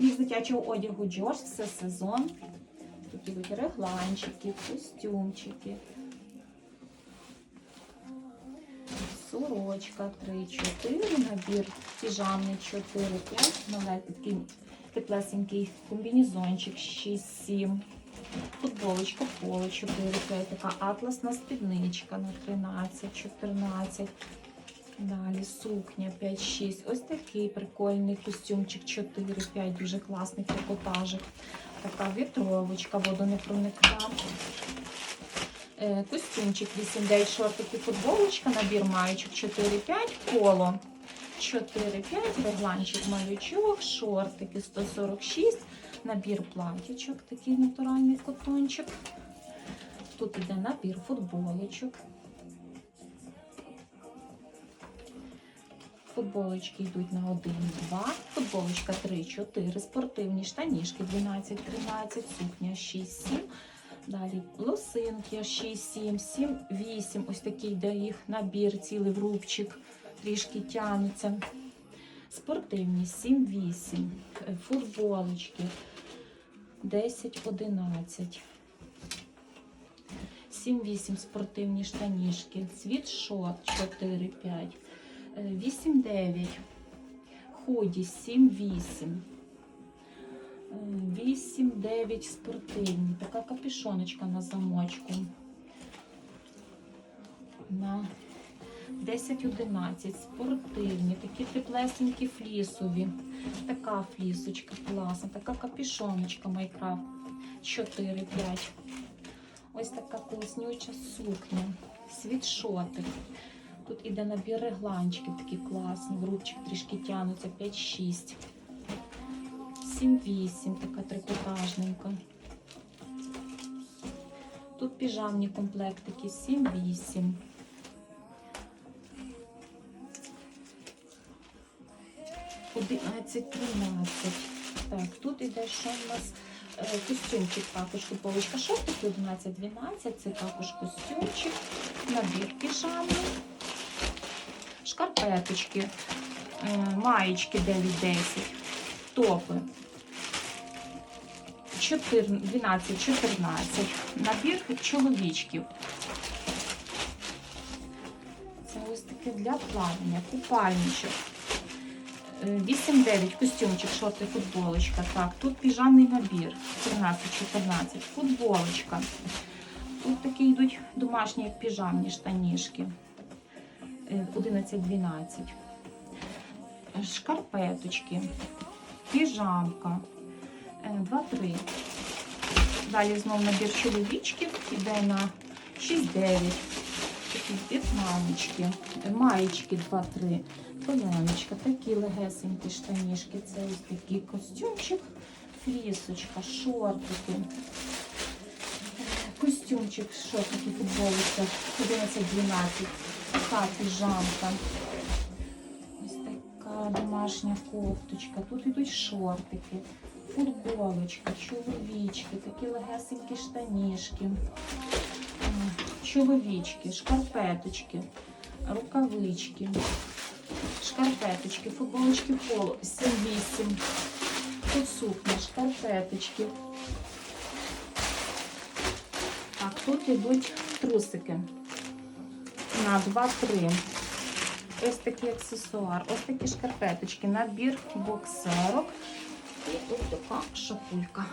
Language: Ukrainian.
Міг дитячого одягу Джордж, все сезон. Тут ідуть регланчики, костюмчики. Сорочка 3-4, набір піжамний 4-5, маленький такий теплесенький комбінезончик 6-7. Футболочка поло 4-5, така атласна спідничка на 13-14. Далі сукня 5-6. Ось такий прикольний костюмчик 4-5, дуже класний трикотажик. Така вітровочка, водонепроникна. Е, Костюмчик 8-9, шортики, футболочка, набір маєчок 4-5, поло 4-5, регланчик малючок, шортики 146, набір платічок, такий натуральний котончик. Тут іде набір футболочок. Футболочки йдуть на 1, 2, футболочка 3, 4, спортивні штанішки 12, 13, сукня 6, 7. Далі лосинки 6, 7, 7, 8. Ось такий йде їх набір, цілий врубчик, трішки тянуться. Спортивні 7, 8. Е, Футболочки 10, 11. 7-8 спортивні штанішки, світшот 4-5, 8-9, худі 7-8, 8-9 спортивні, така капюшоночка на замочку. На 10-11 спортивні, такі теплесенькі флісові. Така флісочка класна, така капюшоночка Майкрафт 4-5. Ось така класнюча сукня, світшотик. Тут іде набір регланчиків, такі класні, грубчик трішки тянуться, 5-6. 7-8, така трикотажненька. Тут піжамні комплектики 7-8. Одинадцять, тринадцять. Так, тут іде що в нас Е, костюмчик також футболочка шортики 11-12, це також костюмчик, набір піжамний, шкарпеточки, е, маєчки 9-10, топи 12-14, набір чоловічків. Це ось таке для плавання, купальничок. 8-9 костюмчик, шорти, футболочка. Так, тут піжамний набір 13-14, футболочка. Тут такі йдуть домашні піжамні штанішки 11-12. Шкарпеточки, піжамка 2-3. Далі знову набір чоловічків іде на 6-9. Такі в'єтнамочки, маєчки 2-3. Коленочка, такі легесенькі штанішки. Це ось такий костюмчик, флісочка, шортики. Костюмчик, шортики, футболочка 11-12. Така піжамка. Ось така домашня кофточка. Тут йдуть шортики, футболочка, чоловічки, такі легесенькі штанішки. Чоловічки, шкарпеточки, рукавички шкарпеточки, футболочки поло 7-8. Тут сукня, шкарпеточки. Так, тут йдуть трусики на 2-3. Ось такий аксесуар, ось такі шкарпеточки, набір боксерок. І ось така шапулька.